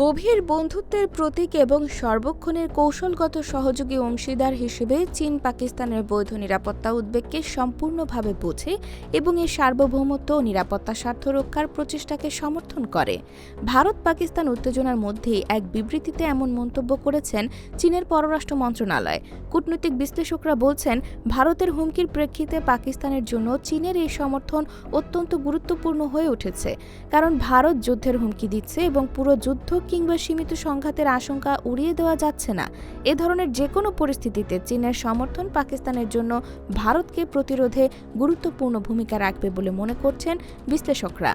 গভীর বন্ধুত্বের প্রতীক এবং সর্বক্ষণের কৌশলগত সহযোগী অংশীদার হিসেবে চীন পাকিস্তানের বৈধ নিরাপত্তা উদ্বেগকে সম্পূর্ণভাবে বোঝে এবং এর সার্বভৌমত্ব ও নিরাপত্তা স্বার্থ রক্ষার প্রচেষ্টাকে সমর্থন করে। ভারত পাকিস্তান উত্তেজনার মধ্যেই এক বিবৃতিতে এমন মন্তব্য করেছেন চীনের পররাষ্ট্র মন্ত্রণালয়। কূটনৈতিক বিশ্লেষকরা বলছেন, ভারতের হুমকির প্রেক্ষিতে পাকিস্তানের জন্য চীনের এই সমর্থন অত্যন্ত গুরুত্বপূর্ণ হয়ে উঠেছে, কারণ ভারত যুদ্ধের হুমকি দিচ্ছে এবং পুরো যুদ্ধ কিংবা সীমিত সংঘাতের আশঙ্কা উড়িয়ে দেওয়া যাচ্ছে না। এ ধরনের যে কোনো পরিস্থিতিতে চীনের সমর্থন পাকিস্তানের জন্য ভারতকে প্রতিরোধে গুরুত্বপূর্ণ ভূমিকা রাখবে বলে মনে করছেন বিশ্লেষকরা।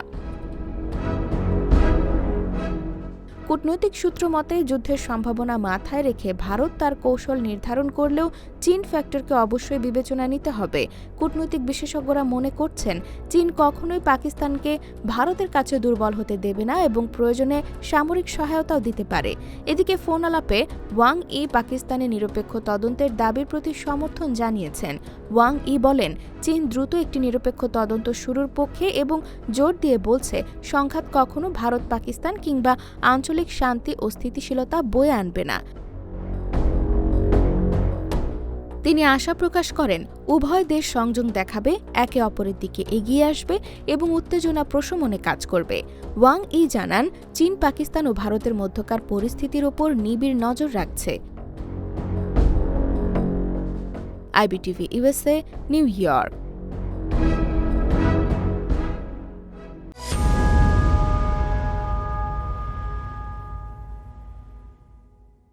কূটনৈতিক সূত্র মতে, যুদ্ধের সম্ভাবনা মাথায় রেখে ভারত তার কৌশল নির্ধারণ করলেও চীন ফ্যাক্টরকে অবশ্যই বিবেচনা নিতে হবে। কূটনৈতিক বিশেষজ্ঞরা মনে করছেন, চীন কখনোই পাকিস্তানকে ভারতের কাছে দুর্বল হতে দেবে না এবং প্রয়োজনে সামরিক সহায়তাও দিতে পারে। এদিকে ফোন আলাপে ওয়াং ই পাকিস্তানে নিরপেক্ষ তদন্তের দাবির প্রতি সমর্থন জানিয়েছেন। ওয়াং ই বলেন, চীন দ্রুত একটি নিরপেক্ষ তদন্ত শুরুর পক্ষে এবং জোর দিয়ে বলছে, সংঘাত কখনো ভারত পাকিস্তান কিংবা আঞ্চলিক শান্তি ও স্থিতিশীলতা বয়ে আনবে না। তিনি আশা প্রকাশ করেন, উভয় দেশ সংযম দেখাবে, একে অপরের দিকে এগিয়ে আসবে এবং উত্তেজনা প্রশমনে কাজ করবে। ওয়াং ই জানান, চীন, পাকিস্তান ও ভারতের মধ্যকার পরিস্থিতির ওপর নিবিড় নজর রাখছে। IBTV USA New York.